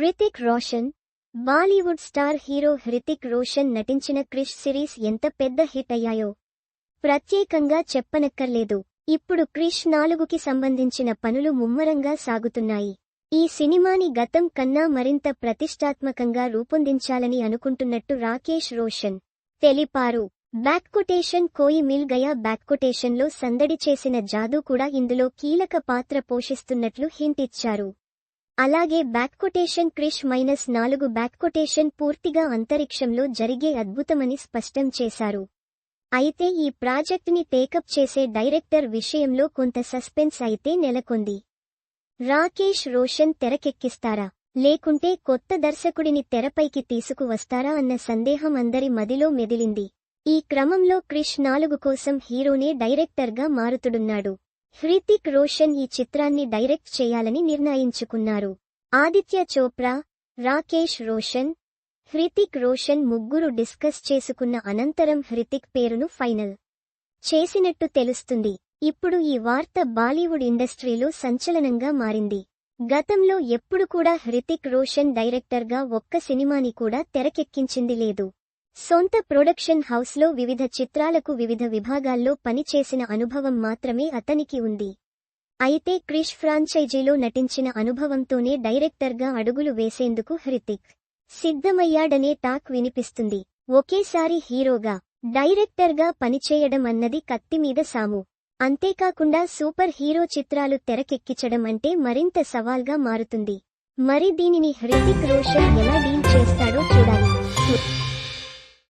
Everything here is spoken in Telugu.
Hrithik Roshan Bollywood star hero Hrithik Roshan నటించిన క్రిష్ సిరీస్ ఎంత పెద్ద హిట్ అయ్యాయో ప్రత్యేకంగా చెప్పనక్కర్లేదు. ఇప్పుడు క్రిష్ నాలుగుకి సంబంధించిన పనులు ముమ్మరంగా సాగుతున్నాయి. ఈ సినిమాని గతం కన్నా మరింత ప్రతిష్టాత్మకంగా రూపొందించాలని అనుకుంటున్నట్టు రాకేష్ రోషన్ తెలిపారు. బ్యాక్కొటేషన్ కోయి మిల్ గయా బ్యాక్కొటేషన్లో సందడి చేసిన జాదు కూడా ఇందులో కీలక పాత్ర పోషిస్తున్నట్లు హింట్ ఇచ్చారు. అలాగే బ్యాక్కొటేషన్ క్రిష్ మైనస్ నాలుగు బ్యాక్కొటేషన్ పూర్తిగా అంతరిక్షంలో జరిగే అద్భుతమని స్పష్టం చేశారు. అయితే ఈ ప్రాజెక్టుని టేకప్ చేసే డైరెక్టర్ విషయంలో కొంత సస్పెన్స్ అయితే నెలకొంది. రాకేష్ రోషన్ తెరకెక్కిస్తారా? లేకుంటే కొత్త దర్శకుడిని తెరపైకి తీసుకువస్తారా అన్న సందేహం అందరి మదిలో మెదిలింది. ఈ క్రమంలో క్రిష్ నాలుగు కోసం హీరోనే డైరెక్టర్గా మారుతుడున్నాడు. హృతిక్ రోషన్ ఈ చిత్రాన్ని డైరెక్ట్ చేయాలని నిర్ణయించుకున్నారు. ఆదిత్య చోప్రా రాకేష్ రోషన్ హృతిక్ రోషన్ ముగ్గురు డిస్కస్ చేసుకున్న అనంతరం హృతిక్ పేరును ఫైనల్ చేసినట్టు తెలుస్తుంది. ఇప్పుడు ఈ వార్త బాలీవుడ్ ఇండస్ట్రీలో సంచలనంగా మారింది. గతంలో ఎప్పుడు కూడా హృతిక్ రోషన్ డైరెక్టర్గా ఒక్క సినిమాని కూడా తెరకెక్కించింది లేదు. సొంత ప్రొడక్షన్ హౌస్లో వివిధ చిత్రాలకు వివిధ విభాగాల్లో పనిచేసిన అనుభవం మాత్రమే అతనికి ఉంది. అయితే క్రిష్ ఫ్రాంచైజీలో నటించిన అనుభవంతోనే డైరెక్టర్గా అడుగులు వేసేందుకు హృతిక్ సిద్ధమయ్యాడనే టాక్ వినిపిస్తుంది. ఒకేసారి హీరోగా డైరెక్టర్గా పనిచేయడం అన్నది కత్తిమీద సాము. అంతేకాకుండా సూపర్ హీరో చిత్రాలు తెరకెక్కించడం అంటే మరింత సవాల్గా మారుతుంది. మరి దీనిని హృతిక్ రోషన్ ఎలా డీల్ చేస్తాడో చూడాలి.